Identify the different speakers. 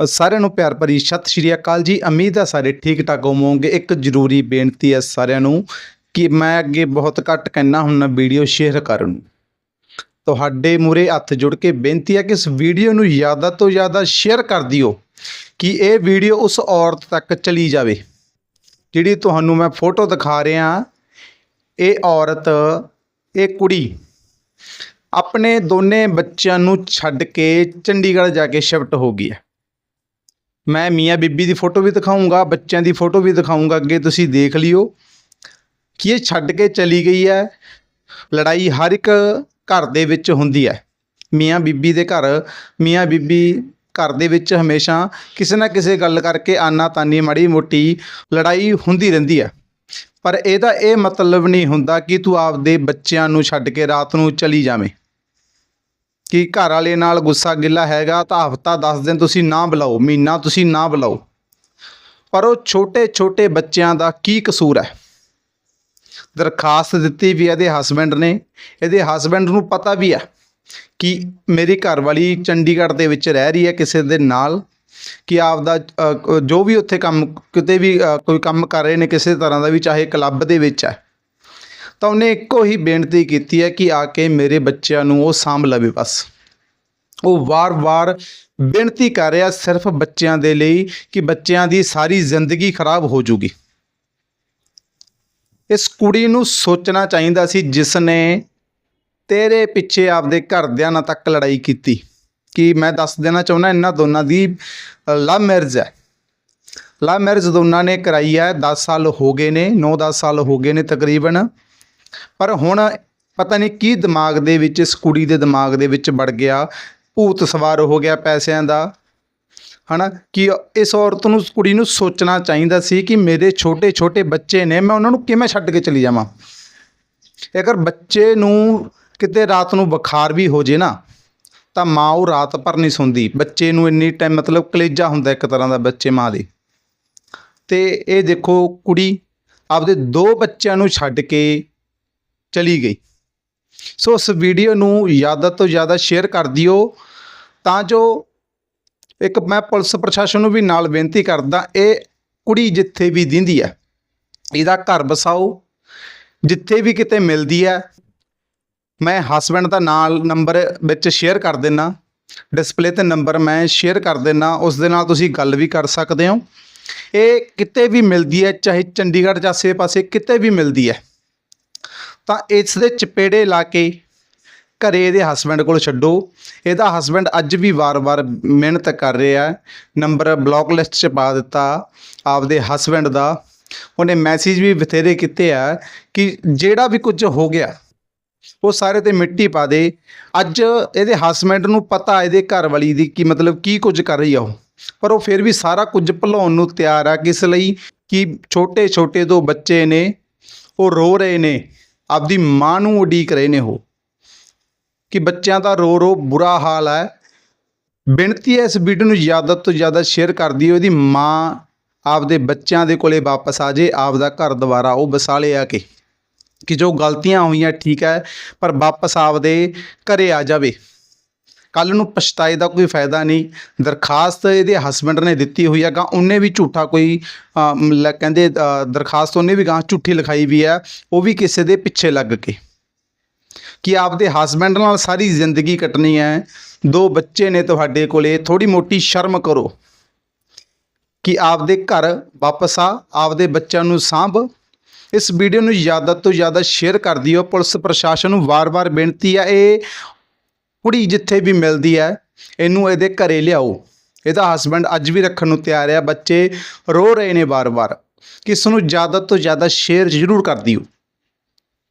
Speaker 1: ਸਾਰਿਆਂ ਨੂੰ ਪਿਆਰ ਭਰੀ ਸਤਿ ਸ਼੍ਰੀ ਅਕਾਲ ਜੀ। ਉਮੀਦ ਹੈ ਸਾਰੇ ਠੀਕ ਠਾਕ ਹੋਵੋਗੇ। ਇੱਕ ਜ਼ਰੂਰੀ ਬੇਨਤੀ ਹੈ ਸਾਰਿਆਂ ਨੂੰ ਕਿ ਮੈਂ ਅੱਗੇ ਬਹੁਤ ਘੱਟ ਕਹਿਣਾ ਹੁੰਦਾ ਵੀਡੀਓ ਸ਼ੇਅਰ ਕਰਨ। ਨੂੰ ਤੁਹਾਡੇ ਮੂਰੇ ਹੱਥ ਜੁੜ ਕੇ ਬੇਨਤੀ ਹੈ ਕਿ ਇਸ ਵੀਡੀਓ ਨੂੰ ਜ਼ਿਆਦਾ ਤੋਂ ਜ਼ਿਆਦਾ ਸ਼ੇਅਰ ਕਰ ਦਿਓ ਕਿ ਇਹ ਵੀਡੀਓ ਉਸ ਔਰਤ ਤੱਕ ਚਲੀ ਜਾਵੇ। ਜਿਹੜੀ ਤੁਹਾਨੂੰ ਮੈਂ ਫੋਟੋ ਦਿਖਾ ਰਿਹਾ, ਇਹ ਔਰਤ, ਇਹ ਕੁੜੀ ਆਪਣੇ ਦੋਨੇ ਬੱਚਿਆਂ ਨੂੰ ਛੱਡ ਕੇ ਚੰਡੀਗੜ੍ਹ ਜਾ ਕੇ ਸ਼ਿਫਟ ਹੋ ਗਈ ਹੈ। ਮੈਂ ਮੀਆਂ ਬੀਬੀ ਦੀ ਫੋਟੋ ਵੀ ਦਿਖਾਉਂਗਾ ਬੱਚਿਆਂ ਦੀ ਫੋਟੋ ਵੀ ਦਿਖਾਉਂਗਾ ਅੱਗੇ ਤੁਸੀਂ ਦੇਖ ਲਿਓ ਕਿ ਇਹ ਛੱਡ ਕੇ ਚਲੀ ਗਈ ਹੈ। ਲੜਾਈ ਹਰ ਇੱਕ ਘਰ ਦੇ ਵਿੱਚ ਹੁੰਦੀ ਹੈ। ਮੀਆਂ ਬੀਬੀ ਦੇ ਘਰ, ਮੀਆਂ ਬੀਬੀ ਘਰ ਦੇ ਵਿੱਚ ਹਮੇਸ਼ਾ ਕਿਸੇ ਨਾ ਕਿਸੇ ਗੱਲ ਕਰਕੇ ਆਨਾ ਤਾਨੀ ਮਾੜੀ ਮੋਟੀ ਲੜਾਈ ਹੁੰਦੀ ਰਹਿੰਦੀ ਹੈ। ਪਰ ਇਹਦਾ ਇਹ ਮਤਲਬ ਨਹੀਂ ਹੁੰਦਾ ਕਿ ਤੂੰ ਆਪਦੇ ਬੱਚਿਆਂ ਨੂੰ ਛੱਡ ਕੇ ਰਾਤ ਨੂੰ ਚਲੀ ਜਾਵੇਂ। ਕਿ ਘਰ ਵਾਲੇ ਨਾਲ ਗੁੱਸਾ ਗਿੱਲਾ ਹੈਗਾ ਤਾਂ ਹਫਤਾ 10 ਦਿਨ ਤੁਸੀਂ ਨਾ ਬੁਲਾਓ ਮਹੀਨਾ ਤੁਸੀਂ ਨਾ ਬੁਲਾਓ। ਪਰ ਉਹ ਛੋਟੇ ਛੋਟੇ ਬੱਚਿਆਂ ਦਾ ਕੀ ਕਸੂਰ ਹੈ? ਦਰਖਾਸਤ ਦਿੱਤੀ ਵੀ ਇਹਦੇ ਹਸਬੈਂਡ ਨੇ। ਇਹਦੇ ਹਸਬੈਂਡ ਨੂੰ ਪਤਾ ਵੀ ਹੈ ਕਿ ਮੇਰੀ ਘਰਵਾਲੀ ਚੰਡੀਗੜ੍ਹ ਦੇ ਵਿੱਚ ਰਹਿ ਰਹੀ ਹੈ ਕਿਸੇ ਦੇ ਨਾਲ ਕਿ ਆਪਦਾ ਅ, ਜੋ ਵੀ ਉੱਥੇ ਕੰਮ ਕਿਤੇ ਵੀ ਕੋਈ ਕੰਮ ਕਰ ਰਹੇ ਨੇ ਕਿਸੇ ਤਰ੍ਹਾਂ ਦਾ ਵੀ ਚਾਹੇ ਕਲੱਬ ਦੇ ਵਿੱਚ ਹੈ। ਤਾਂ ਉਹਨੇ ਇੱਕੋ ਹੀ ਬੇਨਤੀ ਕੀਤੀ ਹੈ ਕਿ ਆ ਕੇ ਮੇਰੇ ਬੱਚਿਆਂ ਨੂੰ ਉਹ ਸਾਂਭ ਲਵੇ ਬਸ। ਉਹ ਵਾਰ-ਵਾਰ ਬੇਨਤੀ ਕਰ ਰਿਹਾ ਸਿਰਫ ਬੱਚਿਆਂ ਦੇ ਲਈ ਕਿ ਬੱਚਿਆਂ ਦੀ ਸਾਰੀ ਜ਼ਿੰਦਗੀ ਖਰਾਬ ਹੋ ਜੂਗੀ। ਇਸ ਕੁੜੀ ਨੂੰ ਸੋਚਣਾ ਚਾਹੀਦਾ ਸੀ ਜਿਸ ਨੇ ਤੇਰੇ ਪਿੱਛੇ ਆਪਦੇ ਘਰਦਿਆਂ ਨਾਲ ਤੱਕ ਲੜਾਈ ਕੀਤੀ। ਕਿ ਮੈਂ ਦੱਸ ਦੇਣਾ ਚਾਹੁੰਦਾ ਇਹਨਾਂ ਦੋਨਾਂ ਦੀ ਲਵ ਮੈਰਿਜ ਹੈ। ਲਵ ਮੈਰਿਜ ਦੋਨਾਂ ਨੇ ਕਰਾਈ ਹੈ 10 ਸਾਲ ਹੋ ਗਏ ਨੇ 9-10 ਸਾਲ ਹੋ ਗਏ ਨੇ ਤਕਰੀਬਨ। ਪਰ ਹੁਣ ਪਤਾ ਨਹੀਂ ਕੀ ਦਿਮਾਗ ਦੇ ਵਿੱਚ, ਇਸ ਕੁੜੀ ਦੇ ਦਿਮਾਗ ਦੇ ਵਿੱਚ ਵੜ ਗਿਆ। ਭੂਤ ਸਵਾਰ ਹੋ ਗਿਆ ਪੈਸਿਆਂ ਦਾ। ਹਨਾ? ਕਿ ਇਸ ਔਰਤ ਨੂੰ ਕੁੜੀ ਨੂੰ ਸੋਚਣਾ ਚਾਹੀਦਾ ਸੀ ਕਿ ਮੇਰੇ ਛੋਟੇ ਛੋਟੇ ਬੱਚੇ ਨੇ, ਮੈਂ ਉਹਨਾਂ ਨੂੰ ਕਿਵੇਂ ਛੱਡ ਕੇ ਚਲੀ ਜਾਵਾਂ? ਅਗਰ ਬੱਚੇ ਨੂੰ ਕਿਤੇ ਰਾਤ ਨੂੰ ਬੁਖਾਰ ਵੀ ਹੋ ਜੇ ਨਾ, ਤਾਂ ਮਾਂ ਉਹ ਰਾਤ ਭਰ ਨਹੀਂ ਸੌਂਦੀ। ਬੱਚੇ ਨੂੰ ਇੰਨੀ ਟਾਈਮ ਮਤਲਬ ਕਲੇਜਾ ਹੁੰਦਾ ਇੱਕ ਤਰ੍ਹਾਂ ਦਾ ਬੱਚੇ ਮਾਂ ਦੇ। ਤੇ ਇਹ ਦੇਖੋ ਕੁੜੀ, ਆਪਦੇ ਦੋ ਬੱਚਿਆਂ ਨੂੰ ਛੱਡ ਕੇ ਚਲੀ ਗਈ। ਸੋ ਉਸ ਵੀਡੀਓ ਨੂੰ ਜ਼ਿਆਦਾ ਤੋਂ ਜ਼ਿਆਦਾ ਸ਼ੇਅਰ ਕਰ ਦਿਓ ਤਾਂ ਜੋ ਇੱਕ ਮੈਂ ਪੁਲਿਸ ਪ੍ਰਸ਼ਾਸਨ ਨੂੰ ਵੀ ਨਾਲ ਬੇਨਤੀ ਕਰਦਾ, ਇਹ ਕੁੜੀ ਜਿੱਥੇ ਵੀ ਦਿੰਦੀ ਹੈ, ਇਹਦਾ ਘਰ ਬਸਾਓ ਜਿੱਥੇ ਵੀ ਕਿਤੇ ਮਿਲਦੀ ਹੈ, ਮੈਂ ਹਸਬੈਂਡ ਦਾ ਨਾਲ ਨੰਬਰ ਵਿੱਚ ਸ਼ੇਅਰ ਕਰ ਦਿੰਨਾ ਡਿਸਪਲੇ ਤੇ ਨੰਬਰ ਮੈਂ ਸ਼ੇਅਰ ਕਰ ਦਿੰਨਾ, ਉਸ ਦੇ ਨਾਲ ਤੁਸੀਂ ਗੱਲ ਵੀ ਕਰ ਸਕਦੇ ਹੋ। ਇਹ ਕਿਤੇ ਵੀ ਮਿਲਦੀ ਹੈ, ਚਾਹੇ ਚੰਡੀਗੜ੍ਹ ਜਾਂ ਆਸੇ ਪਾਸੇ ਕਿਤੇ ਵੀ ਮਿਲਦੀ ਹੈ। ਤਾਂ ਇਸ ਦੇ ਚਪੇੜੇ ਲਾ ਕੇ ਘਰੇ ਇਹਦੇ ਹਸਬੈਂਡ ਕੋਲ ਛੱਡੋ। ਇਹਦਾ ਹਸਬੈਂਡ ਅੱਜ ਵੀ ਵਾਰ-ਵਾਰ ਮਿਹਨਤ ਕਰ ਰਿਹਾ ਨੰਬਰ ਬਲੌਕ ਲਿਸਟ 'ਚ ਪਾ ਦਿੱਤਾ ਆਪਦੇ ਹਸਬੈਂਡ ਦਾ। ਉਹਨੇ ਮੈਸੇਜ ਵੀ ਬਥੇਰੇ ਕੀਤੇ ਆ ਕਿ ਜਿਹੜਾ ਵੀ ਕੁਝ ਹੋ ਗਿਆ, ਉਹ ਸਾਰੇ ਤੇ ਮਿੱਟੀ ਪਾ ਦੇ। ਅੱਜ ਇਹਦੇ ਹਸਬੈਂਡ ਨੂੰ ਪਤਾ ਇਹਦੇ ਘਰ ਵਾਲੀ ਦੀ ਕੀ ਮਤਲਬ ਕੀ ਕੁਝ ਕਰ ਰਹੀ ਆ ਉਹ। ਪਰ ਉਹ ਫਿਰ ਵੀ ਸਾਰਾ ਕੁਝ ਭੁਲਾਉਣ ਨੂੰ ਤਿਆਰ ਆ ਕਿਸ ਲਈ ਕਿ ਛੋਟੇ ਛੋਟੇ ਦੋ ਬੱਚੇ ਨੇ, ਉਹ ਰੋ ਰਹੇ ਨੇ। ਆਪਦੀ ਮਾਂ ਨੂੰ ਉਡੀਕ ਰਹੇ ਨੇ ਉਹ, ਕਿ ਬੱਚਿਆਂ ਦਾ ਰੋ ਰੋ ਬੁਰਾ ਹਾਲ ਹੈ। ਬੇਨਤੀ ਹੈ ਇਸ ਵੀਡੀਓ ਨੂੰ ਜ਼ਿਆਦਾ ਤੋਂ ਜ਼ਿਆਦਾ ਸ਼ੇਅਰ ਕਰ ਦਿਓ, ਇਹਦੀ ਮਾਂ ਆਪਦੇ ਬੱਚਿਆਂ ਦੇ ਕੋਲੇ ਵਾਪਸ ਆ ਜੇ, ਆਪਦਾ ਘਰ ਦੁਬਾਰਾ ਉਹ ਵਸਾ ਲਿਆ ਕੇ, ਕਿ ਜੋ ਗਲਤੀਆਂ ਹੋਈਆਂ ਠੀਕ ਹੈ, ਪਰ ਵਾਪਸ ਆਪਦੇ ਘਰੇ ਆ ਜਾਵੇ। ਕੱਲ ਨੂੰ ਪਛਤਾਏ ਦਾ ਕੋਈ ਫਾਇਦਾ ਨਹੀਂ। ਦਰਖਾਸਤ ਇਹਦੇ ਹਸਬੰਡ ਨੇ ਦਿੱਤੀ ਹੋਈ ਹੈਗਾ ਉਹਨੇ ਵੀ ਝੂਠਾ ਕੋਈ ਅਮ, ਕਹਿੰਦੇ ਅ, ਦਰਖਾਸਤ ਉਹਨੇ ਵੀ ਗਾਂ ਝੂਠੀ ਲਿਖਾਈ ਵੀ ਹੈ ਉਹ ਵੀ ਕਿਸੇ ਦੇ ਪਿੱਛੇ ਲੱਗ ਕੇ। ਕਿ ਆਪਦੇ ਹਸਬੰਡ ਨਾਲ ਸਾਰੀ ਜ਼ਿੰਦਗੀ ਕੱਟਣੀ ਹੈ ਦੋ ਬੱਚੇ ਨੇ ਤੁਹਾਡੇ ਕੋਲੇ ਥੋੜੀ ਮੋਟੀ ਸ਼ਰਮ ਕਰੋ। ਕਿ ਆਪਦੇ ਘਰ ਵਾਪਸ ਆ ਆਪਦੇ ਬੱਚਿਆਂ ਨੂੰ ਸਾਂਭ। ਇਸ ਵੀਡੀਓ ਨੂੰ ਜ਼ਿਆਦਾ ਤੋਂ ਜ਼ਿਆਦਾ ਸ਼ੇਅਰ ਕਰ ਦਿਓ। ਪੁਲਿਸ ਪ੍ਰਸ਼ਾਸਨ ਨੂੰ ਵਾਰ-ਵਾਰ ਬੇਨਤੀ ਹੈ ਇਹ ਕੁੜੀ ਜਿੱਥੇ ਵੀ ਮਿਲਦੀ ਹੈ, ਇਹਨੂੰ ਇਹਦੇ ਘਰੇ ਲਿਆਓ। ਇਹਦਾ ਹਸਬੰਡ ਅੱਜ ਵੀ ਰੱਖਣ ਨੂੰ ਤਿਆਰ ਆ ਬੱਚੇ ਰੋ ਰਹੇ ਨੇ ਵਾਰ-ਵਾਰ। ਕਿ ਇਸ ਨੂੰ ਜ਼ਿਆਦਾ ਤੋਂ ਜ਼ਿਆਦਾ ਸ਼ੇਅਰ ਜ਼ਰੂਰ ਕਰ ਦਿਓ।